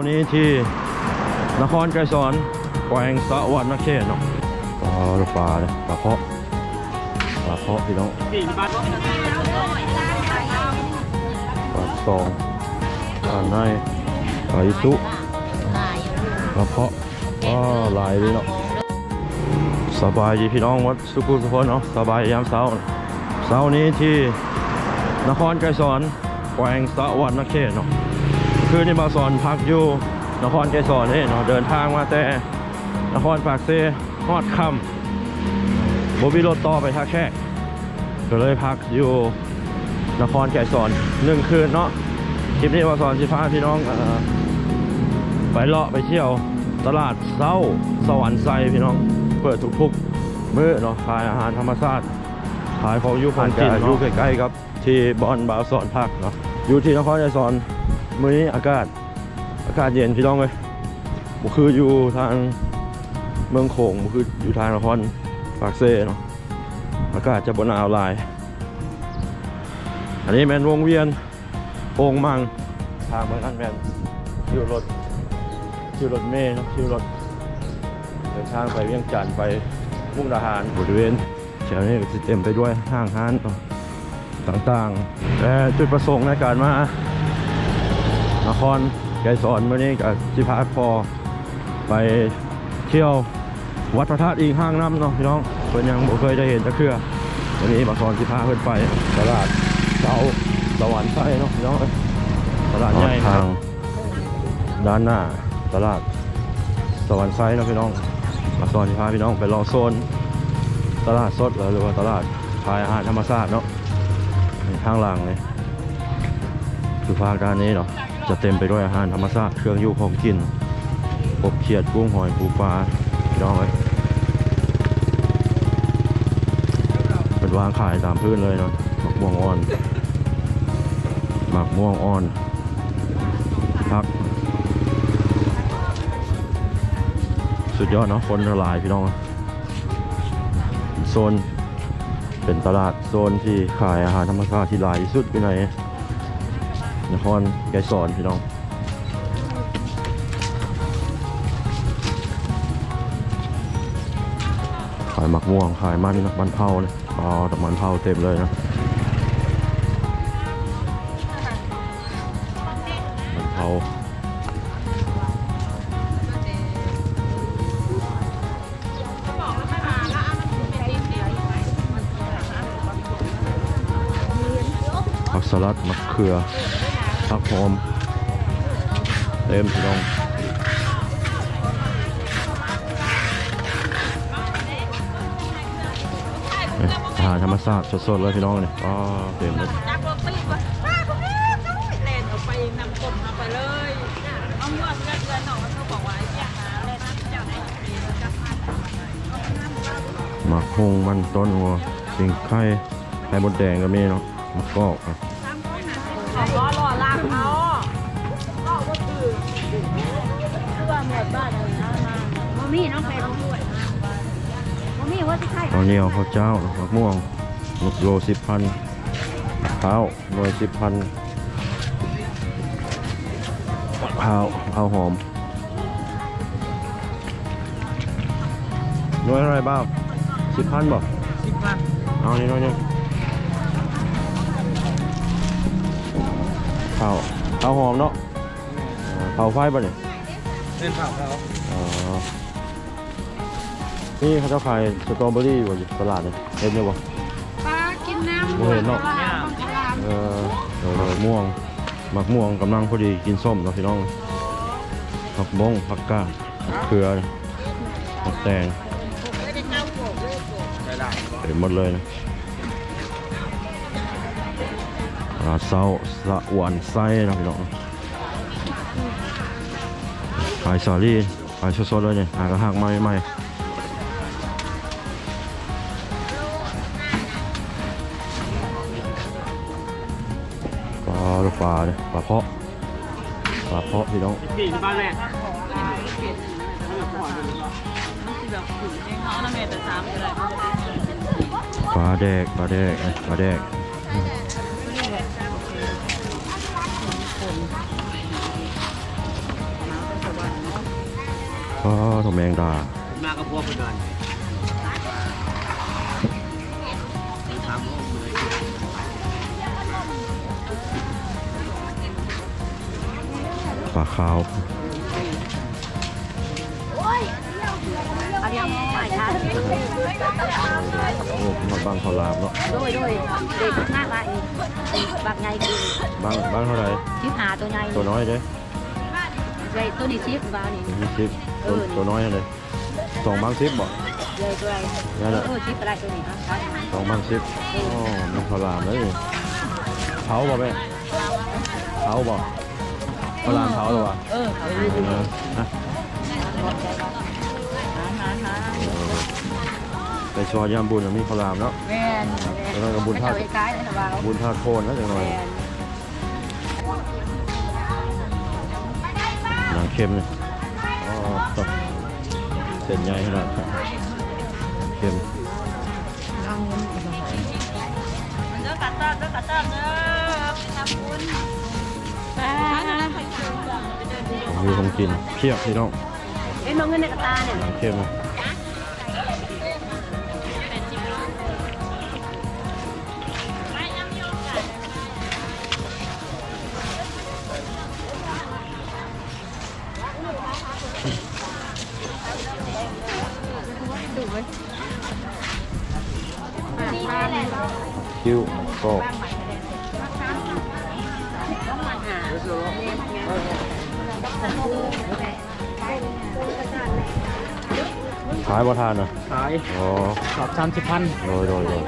วันนี้ที่นครไกรสอนแขวงสะวันนครเนาะปลาปลาเลยปลาเพาะปลาเพาะพี่น้องปลาซองปลาในปลาอิสุปลาเพาะก็หลายเลยเนาะสบายดีพี่น้องวัดสุขุมทุกคนเนาะสบายยามเช้าเช้านี้ที่นครไกรสอนแขวงสะวันนครเนาะ คือนี่มาสอนพักอยู่นครไกรสอนนี่เนาะเดินทางมาแต่นครปากเซฮอดค่ำบมีรถต่อไปท่าแค่ก็เลยพักอยู่นครไกรสอนหนึ่งคืนเนาะคลิปนี้มาสอนสิพาพี่น้องเอ่อไปเลาะไปเที่ยวตลาดเซ้าสวรรค์ไซพี่น้อง เปิดทุกๆมื้อเนาะขายอาหารธรรมชาติขายของอยุของกินอยู่ใกล้ๆกับ ที่บอนบาวสอนพักเนาะอยู่ที่นครไกรสอน มื้อนี้อากาศอากาศเย็นพี่น้องเลยบุคืออยู่ทางเมืองโขงบุคืออยู่ทางนครปากเซ่เนาะอากาศจะบหนาวลาย อันนี้แมนวงเวียนโป่งมังทางเมืองอันแมนชื่รถชื่รถเมล์เนาะชื่รถเดินทางไปเวียงจันทน์ไปมุกดาหารบริเวณแถวนี้ก็จะเต็มไปด้วยห้างห้านต่างๆ แต่จุดประสงค์ในการมา นครไกรสอนวันนี้กับจิพาพอไปเที่ยววัดพระธาตุอิงห้างน้ำเนาะพี่น้องเพิ่นยังบ่เคยได้เห็นตะเครือวันนี้มาสอนจิพาเพิ่นไปตลาดเสาสวรรค์ไส้เนาะพี่น้องเอ้ยตลาดใหญ่ทางด้านหน้าตลาดสวรรค์ไส้เนาะพี่น้องมาสอนจิพาพี่น้องไปลองโซนตลาดสดหรือว่าตลาดขายอาหารธรรมชาติเนาะทางหลังเลย คือภาคด้านนี้เนาะจะเต็มไปด้วยอาหารธรรมชาติเครื่องอยู่ของกินกบเขียดกุ้งหอยปูปลาพี่น้องเอ้ยเป็นวางขายตามพื้นเลยเนาะหมักม่วงอ่อนหมักม่วงอ่อนพักสุดยอดเนาะคนละลายพี่น้องโซนเป็นตลาดโซนที่ขายอาหารธรรมชาติที่หลายที่สุดอยู่ใน นครไกรสอนพี่น้องขายหมักม่วงขายมันนะมันเผาเลยอ๋อแต่มันเผาเต็มเลยนะมันเผาผักสลัดมะเขือ ผักหอมเต็มพี่น้องอาหารธรรมชาสติสดๆเลยพี่น้องเนี่ยอ๋อเต็มเลยจับรถตีก่อนป้าคงไปเล่นเอาไปนำกลมาไปเลยเอาเงินเงินเงินหน่อยเขาบอกว่าอยากหาเลยนะเจ้าไหนดีจะพาไปหมักฮงมันต้นหัวสิงไข่ไข่มดแดงก็มีเนาะมะกอกอะ มมี่น้องไปน้องด้วยมมี่ว่าที่ใครข้าวเหนียวข้าวเจ้ามะม่วงลูกโลสิบพันมะพร้าวหน่วยสิบพันมะพร้าวมะพร้าวหอมหน่วยอะไรบ้างสิบพันบ่สิบพันเอานี่น่อยหนึงข้าวข้าวหอมเนาะข้าวไฟป่ะเนี่ยเล่นข่าวเขา นี่เขาจะขายสตรอเบอรี่อยู่ตลาดเลยเห็นไหมบ่ปลากินน้ำโอ้ยเนาะเออเออม่วงหมักม่วงกำลังพอดีกินส้มเนาะพี่น้องผักบงผักกาดผักเขือผักแตงเต็มหมดเลยนะราดเซาสะหวานไส้นะพี่น้องขายสาลี่ขายสดๆเลยเนี่ยหากระหักมาใหม่ๆ ลาลูกปลาเนี่ยปลาเพาะปลาเพาะพี่น้องปีนบ้านแรกแบบขุนเองเขาน้ำเมตรสามก็ได้ปลาแดกปลาแดกนะปลาแดกก็ทอแมงดา มากับพวกเพื่อนาขาวเอายังใหม่ค่ะโอ้มาบางข้าวหลามเนาะโดยโดยเด็กหน้ามาอีกบักไงกินบางบางเท่าไหร่ชิบหาตัวไงตัวน้อยเด้ใหญ่ตัวนี้ชิบบ้านี่ยี่สิบตัวตัวน้อยเท่าไหร่สองบางสิบบ่ใหญ่ตัวไงนั่นแหละเออชิบอะไรตัวนี้ครับสองบางสิบอ๋อมันข้าวหลามเลยเผาบ่แม่เผาบ่ ข้าวหลามเผาหรอวะเออเขาเออนะหาหาหาไปชอยามบุญน่ะมีข้าวหลามเนาะแม่นแล้วก็บุญเท่าธาตุไอ้กายเลยนะบ่าวบุญธาตุโคนนะจังหน่อยแม่นหนังเค็มเลยอ๋อตบเส้นใหญ่ขนาดเค็มเด้อกัดตอนเด้อกัดตอนเด้อไปทำบุญ มีของกินเพียบพี่น้องเอ็นมองเงินในกระตาเนี่ยหนังเค็มไปน้ำโยกกันคิ้วก ขายบ่ทานนะขายอ๋อสอบสามสิบพันโดยโดยโดย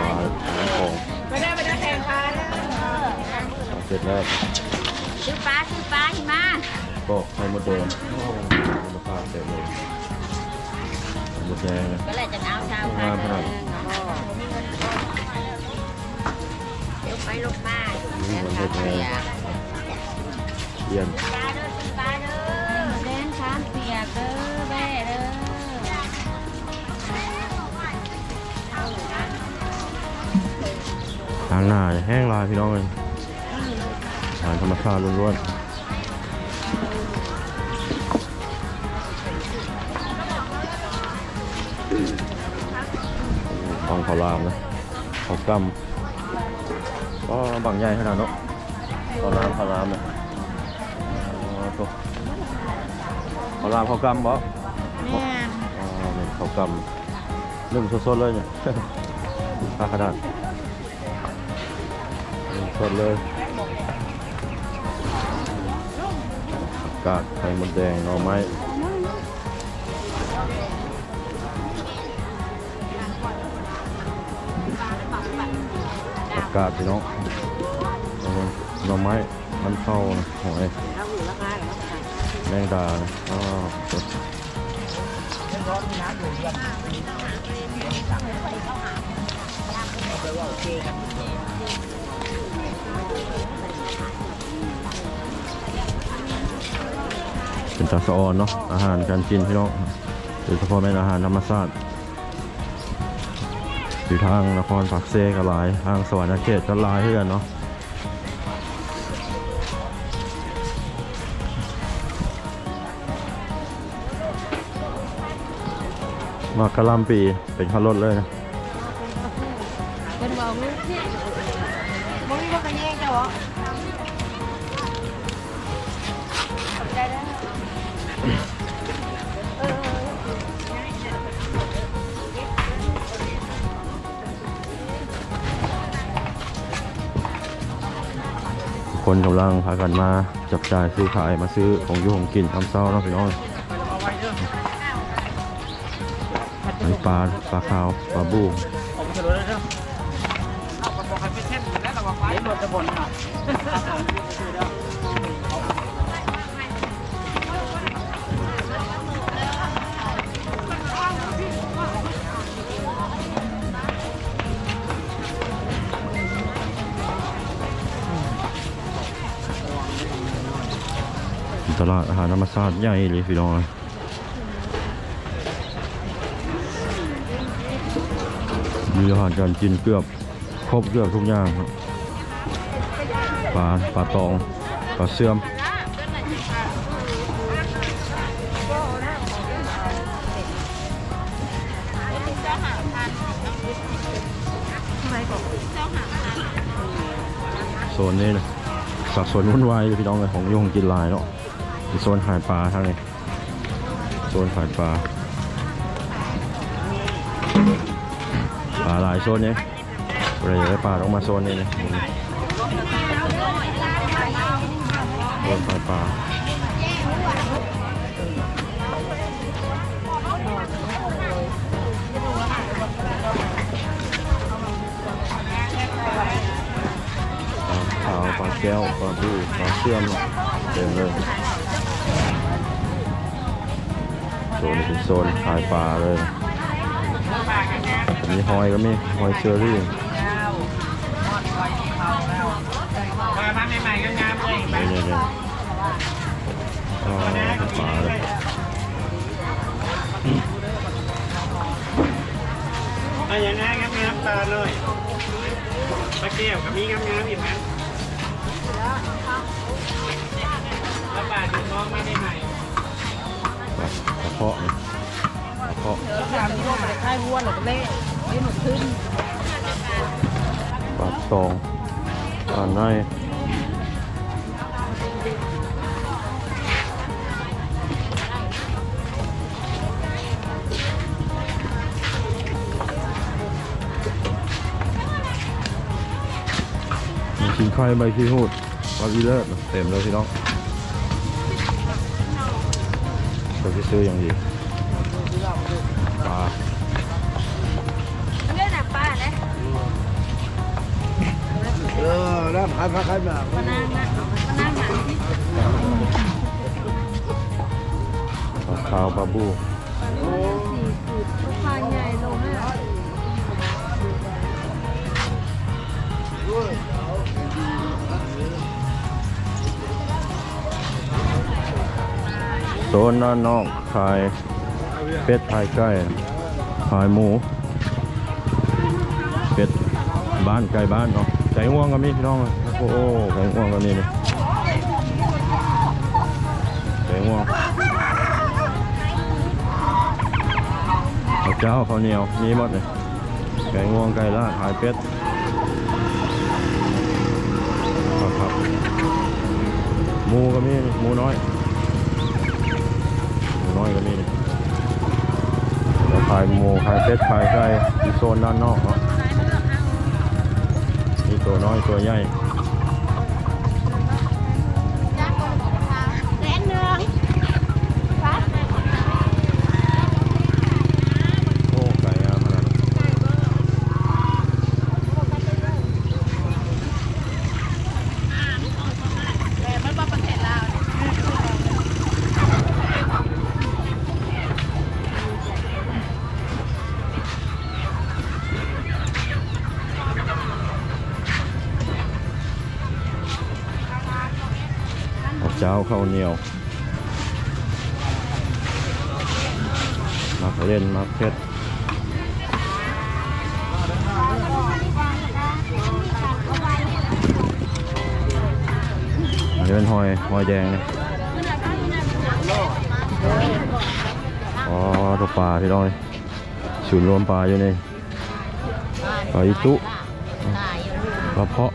ขายขายของไปได้ไปได้แทงค้าเด้อเสร็จแล้วซื้อปลาซื้อปลาหิมะก็ไข่มดแดงโอ้ราคาเต็มเลยไข่มดแดงนะก็เลยจะเอาชาวงามขนาดเดี๋ยวไปลงมานี่มันเด็ดแดง เยี่ยมปลาเด้อปลาเด้อเล่นช้างเปียกเด้อแม่เด้อทางหน้าแห้งลายพี่น้องเลยอาหารธรรมชาติล้วนๆของขาวรามนะขาวกำก็บางใหญ่ขนาดเนาะขาวรามขาวรามเนี่ย ข้าวรามข้าวกำบ่แม่อ๋อเนี่ยข้าวกำนึ่งสดๆเลยเนี่ยปลาขนาดนึ่งสดเลยอากาศไข่มดแดงหน่อไม้อากาศพี่น้องเอามันหน่อไม้มันเข้านะหอย แมงดาอ๋อสดเป็นตาสะออนเนาะอาหารการกินพี่น้องโดยเฉพาะเป็นอาหารธรรมชาติอยู่ทางนครปักเซก็หลาย ทางสวรรค์เขตก็หลายเพื่อนเนาะ มากระหลำปีเป็นข้าวรถเลยนะเป็นบอกลูกเนี่ยบ่มีบ่กันแย่งจ้ะวะขอบใจเด้อคนกำลังพากันมาจับจ่ายซื้อขายมาซื้อของอยุ่ของกินทำเศร้าเนาะพี่น้อง ปลาปลาขาวปลาบูผมจะรู้แล้วเนาะเอาคนบอกให้ไปเช่นแล้วเราไปหมดจะบ่นอะตลาดอาหารธรรมชาติใหญ่เลยพี่น้อง มีอาหารการกินเกือบครบเกือบทุกอย่างครับปลาปลาตองปลาเสื่อมโซนนี้นะสับสนวุ่นวายพี่น้องเลยของยุ่งกินลายเนาะโซนขายปลาทั้งนี้โซนขายปลาายโซนนี้เราอยากได้ปลาต้องมาโซนนี้นะโซนหายปลาปลาขาวปลาแก้วปลาบูปลาเชื่อมเต็มเลยโซนนี้เป็นโซนขายปลาเลย มีหอยก็มีหอยเชอรี่มามาใหม่ๆก็งามเลยนี่นี่นี่อ๋อปลาเลยเอาอย่างง่ายครับงามตาเลยตะเกียบกับมีงามงามอีกไหมแล้วบาทถึงมองไมาได้ไหมปลากระเพาะกระเพาะสามที่ว่ามันค่ายวัวหรือเล่ ไม่หนุนขึ้นปลาตองปลาในมีขิงไข่ใบขี้หูดปลาอีเลิศเต็มเลยพี่น้องเราจะซื้ออย่างดีปลา เรื่องหนักป้าเลยเออน้ำขายผักขายหมากมานั่งนะมานั่งหนังที่ปลาขาวปลาบูสี่สิบลูกค้าใหญ่ลงเลยโซนด้านนอกขายเป็ดขายไก่ขายหมูเป็ด บ้านไก่บ้านเนาะไก่ง่วงก็มีพี่น้องโอ้โหไก่ง่วงก็มีนี่ไก่ง่วงข้าเจ้าข้าวเหนียวมีหมดเลยไก่ง่วงไก่ลาขายเป็ดครับครับหมูก็มีหมูน้อยหมูน้อยก็มีนี่แล้วขายหมูขายเป็ดขายไก่ที่โซนด้านนอกเนาะ ตัวน้อยตัวใหญ่ ข้าวเหนียว มักเล่นมักเพชรอันนี้เป็นหอยหอยแดงเนี่ยอ๋อตัวปลาพี่น้องเลยศูนย์รวมปลาอยู่นี่ปลาอิตุปลาเพาะ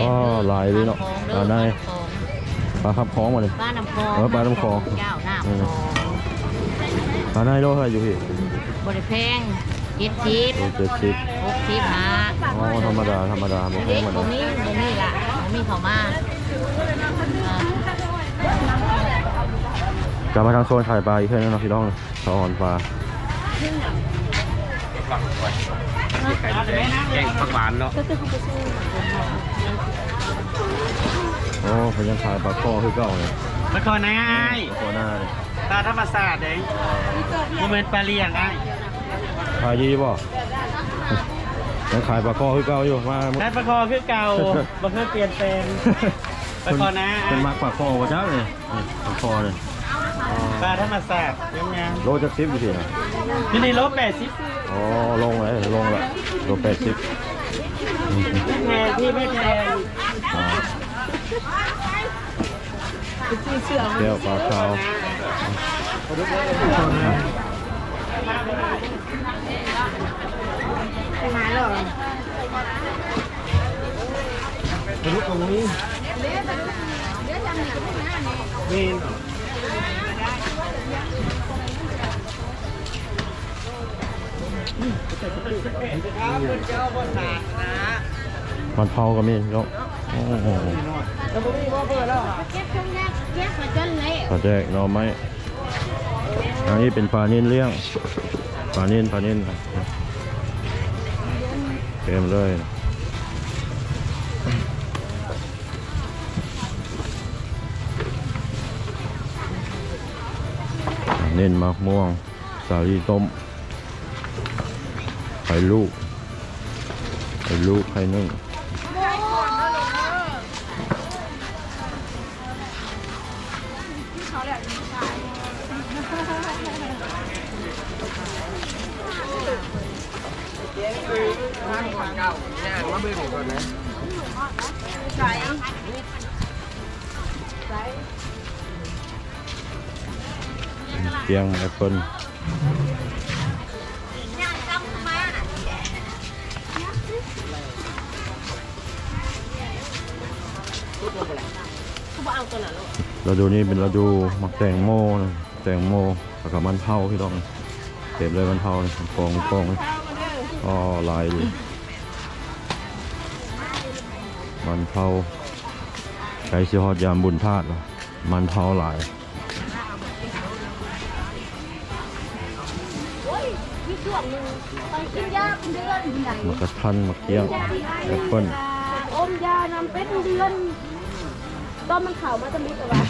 ก็หลายเลยเนาะปลาได้ ลาขับคล้องมาเลยป้าน้ำคลองเออปลาน้ำคลอง เจ้าน้ำคลองปลาได้โลเท่าไหร่อยู่พี่บริเพงเจ็ดสิบโลเจ็ดสิบหกสิบห้าอ๋อธรรมดาธรรมดาบ่แพเด็งกเหมือนบ่กันมีบ่มีละบ่มีเขามาอ่ากลับมาทางโซนขายปลาอีกเพื่อนงเนาะพี่น้องสะออนปลาแกงผักหวานเนาะ โอ้เขายังขายปลาข้อคือเก่าเลยมาก่อนนะไอ้ปลาข้อหน้าเลยตาธรรมศาสตร์เองโมเมนต์ปลาเลียงไอ้ขายดีป่ะยังขายปลาข้อคือเก่าอยู่มาได้ปลาคอคือเก่าบ่เคยเปลี่ยนแปลงปลาข้อหน้าเป็นมักปลาข้อกว่าจ้าเลยนี่ปลาข้อเลยปลาธรรมศาสตร์งามโลจะซิบอยู่ที่ไหนๆที่นี่ลบแปดสิบอ๋อลงเลยลงละโลแปดสิบแพงที่ไม่แพง อ่าแก้วปลาขาวไป มาหรออลุกตรงนี้มีเหรอมันเผาก็มีพี่น้องโอ้โหเก็บช่วงแรกเก็บมาจนเละปลาแจกหน่อไม้อันนี้เป็นปลานิ่นเลี้ยงปลานิ่นปลานิ่นครับเต็มเลยปลานิ่นมะม่วง สาลีต้มไข่ลูกไข่ลูกไข่นึ่ง มาเบิ่งก่อนนะเตียงแอปเปิ้ลฤดูนี้เป็นฤดูหมักแตงโมนะแตงโมแล้วก็มันเผาพี่ต้องเก็บเลยมันเผาเลยกองกองอ๋อลายดี มันเผาไก่ชิฮอดยามบุญธาตุเหรอมันเผาหลายมีช่วงหนึ่งไปกินยาเป็นเดือนไหนมะกระทันมะเกี้ยงแอปเปิ้ลอมยานำเป็นเดือนตอนมันเข่ามาจะมีแต่ว่า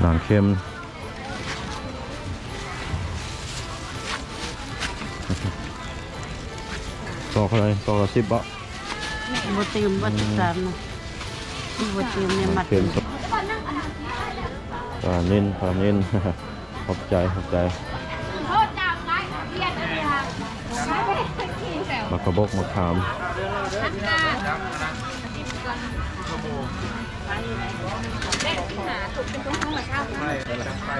หนานเค็มต่ออะไรต่อละสิบบาทบ่ตื่มบ่ติดตามนะบ่ตื่มเนี่ยมัดเค็มสดปลานิ่นปลานิ่นขอบใจขอบใจ มะกระบอกมะขามทักกาเด็กหาถูกเป็นต้องห้องมาเช่าไม่ไป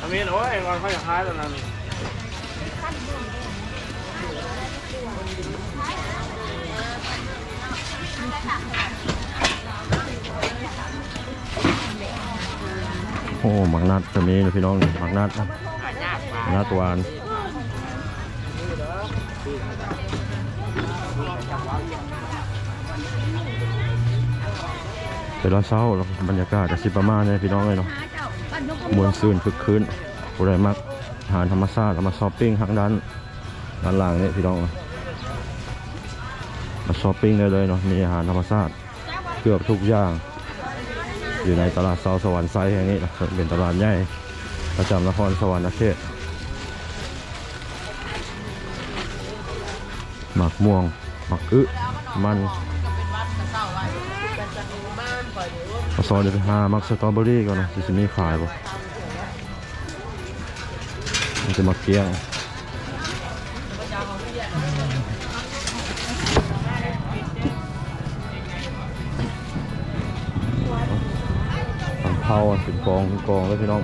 อามีนโอ้ยก่อนเขาอยากท้ายแล้วนั่นโอ้หมักนัดจะมีนะพี่น้องหมักนัดนะหมักนัดวาน แต่ละเช้าเราบรรยากาศจะสิประมาณนี้พี่น้องเลยเนาะมวนซื่นคึกคืนผู้ใดมักอาหารธรรมชาติมาช้อปปิ้งทางด้านด้านหลังนี่พี่น้องมาช้อปปิ้งได้เลยเนาะมีอาหารธรรมชาติเกือบทุกอย่าง อยู่ในตลาดเซาสวรรค์ไซด์แห่งนี้เป็นตลาดใหญ่ประจำนครสวรรค์เขตหมักม่วงหมักอึมัน ซอยเดี๋ยวไปหามักสตรอเบอรี่ก่อนนะที่จะมีขายป่ะมันจะมาเกี้ยงมันเผาอะเป็นกองเป็นกองเลยพี่น้อง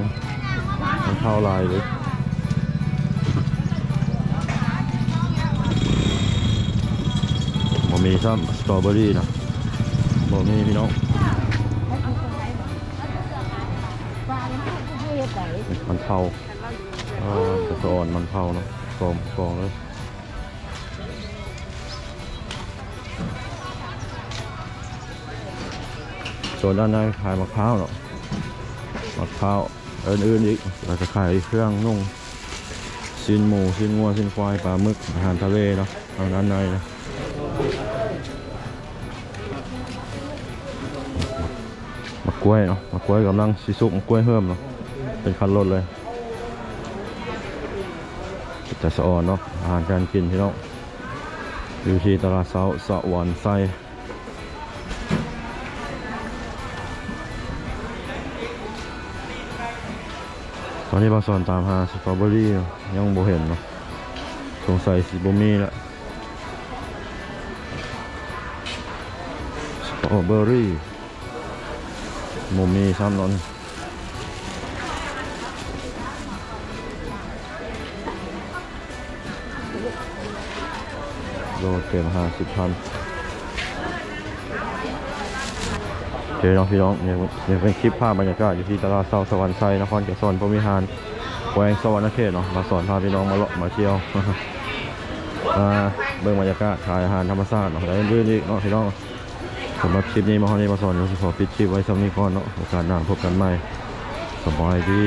มันเผาลายเลยบ่มีซ้ำสตรอเบอรี่นะบ่มีพี่น้อง มันเผาออจะสะอ่อนมันเผาเนาะกองกองเลยส่วนด้านในขายมะพร้าวเนาะมะพร้าวอื่นๆอีกเราจะขายเครื่องนุ่งชิ้นหมูชิ้นงัวชิ้นควายปลาหมึกอาหารทะเลเนาะทางด้านในนะมะกล้วยเนาะมะกล้วยกำลังสิสุกมะกล้วยเพิ่มเนาะ เป็นคันรถเลยจะสะออนเนาะอาหารการกินพี่น้ออยู่ที่ตลาดเสาสะหวานไส้ตอนนี้บาสอนตามหาสตรอเบอรี่ยังบ่เห็นเนาะสงสัยสิบ่มีละสตรอเบอรี่บ่มีซ้ำตอนน โลเต็มห้าสิบพันเคเน้องพี่น้องเนี่ยเนี่ยเป็นคลิปภาพบรรยากาศอยู่ที่ตลาดเซาสวรรค์ไซนครเกษรพมิหารแขวงสวรรณเขตเนาะมาสอนพาพี่น้องมาเลาะมาเที่ยวอ่าเบิ่งบรรยากาศขายอาหารธรรมชาติเนาะแล้วเรื่อยๆอีกเนาะพี่น้องสำหรับคลิปนี้มาเฮานี้มาสอนเราสิขอปิดคลิปไว้สำนี้ก่อนเนาะโอกาสหน้าพบกันใหม่สบายดี